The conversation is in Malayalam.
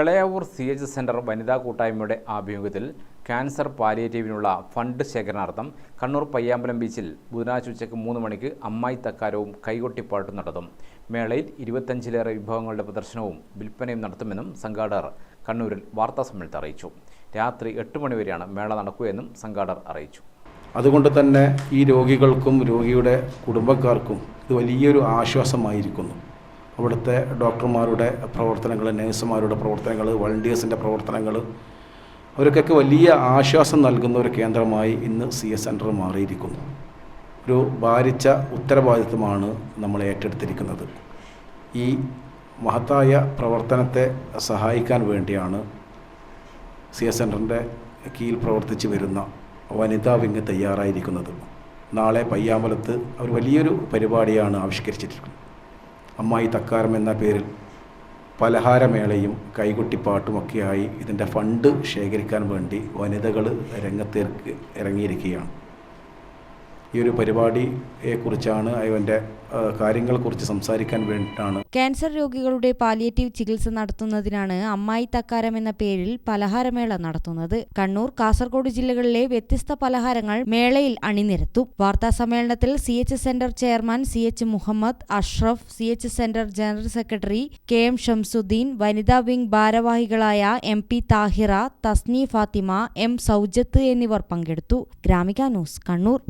എളയാവൂർ സി എച്ച് സെന്റർ വനിതാ കൂട്ടായ്മയുടെ ആഭിമുഖ്യത്തിൽ ക്യാൻസർ പാലിയേറ്റീവിനുള്ള ഫണ്ട് ശേഖരണാർത്ഥം കണ്ണൂർ പയ്യാമ്പലം ബീച്ചിൽ ബുധനാഴ്ച ഉച്ചയ്ക്ക് മൂന്ന് മണിക്ക് അമ്മായി തക്കാരവും കൈകൊട്ടിപ്പാട്ടും നടത്തും. മേളയിൽ ഇരുപത്തഞ്ചിലേറെ വിഭവങ്ങളുടെ പ്രദർശനവും വിൽപ്പനയും നടത്തുമെന്നും സംഘാടകർ കണ്ണൂരിൽ വാർത്താ വാർത്താസമ്മേളനത്തിൽ അറിയിച്ചു. രാത്രി എട്ട് മണിവരെയാണ് മേള നടക്കുകയെന്നും സംഘാടകർ അറിയിച്ചു. അതുകൊണ്ട് തന്നെ ഈ രോഗികൾക്കും രോഗിയുടെ കുടുംബക്കാർക്കും ഇത് വലിയൊരു ആശ്വാസമായിരിക്കുന്നു. അവിടുത്തെ ഡോക്ടർമാരുടെ പ്രവർത്തനങ്ങൾ നഴ്സുമാരുടെ പ്രവർത്തനങ്ങൾ വളണ്ടിയേഴ്സിന്റെ പ്രവർത്തനങ്ങൾ അവർക്കൊക്കെ വലിയ ആശ്വാസം നൽകുന്ന ഒരു കേന്ദ്രമായി ഇന്ന് സി എസ് സെന്റർ മാറിയിരിക്കുന്നു. ഒരു ഭാരിച്ച ഉത്തരവാദിത്വമാണ് നമ്മൾ ഏറ്റെടുത്തിരിക്കുന്നത്. ഈ മഹത്തായ പ്രവർത്തനത്തെ സഹായിക്കാൻ വേണ്ടിയാണ് സി എസ് സെന്ററിന്റെ കീഴിൽ പ്രവർത്തിച്ച് വരുന്ന വനിതാ വിങ് തയ്യാറായിരിക്കുന്നത്. നാളെ പയ്യാമ്പലത്ത് ഒരു വലിയൊരു പരിപാടിയാണ് ആവിഷ്കരിച്ചിരിക്കുന്നത്. അമ്മായി തക്കാരം എന്ന പേരിൽ പലഹാരമേളയും കൈകൊട്ടിപ്പാട്ടുമൊക്കെയായി ഇതിന്റെ ഫണ്ട് ശേഖരിക്കാൻ വേണ്ടി വനിതകൾ രംഗത്തേക്ക് ഇറങ്ങിയിരിക്കുകയാണ്. ഈ ഒരു പരിപാടിയെ പരിപാടിയെക്കുറിച്ചാണ് കാര്യങ്ങളെ കാര്യങ്ങളെക്കുറിച്ച് സംസാരിക്കാൻ വേണ്ടിയിട്ടാണ്. ക്യാൻസർ രോഗികളുടെ പാലിയേറ്റീവ് ചികിത്സ നടത്തുന്നതിനാണ് അമ്മായി തക്കാരം എന്ന പേരിൽ പലഹാരമേള നടത്തുന്നത്. കണ്ണൂർ കാസർഗോഡ് ജില്ലകളിലെ വ്യത്യസ്ത പലഹാരങ്ങൾ മേളയിൽ അണിനിരത്തും. വാർത്താ സമ്മേളനത്തിൽ C H centre chairman C H Muhammad Ashraf C H centre general secretary K M Shamsuddin വനിതാ വിംഗ് ഭാരവാഹികളായ M P Thahira Tasni Fathima M Soujath എന്നിവർ പങ്കെടുത്തു. ഗ്രാമിക ന്യൂസ് കണ്ണൂർ.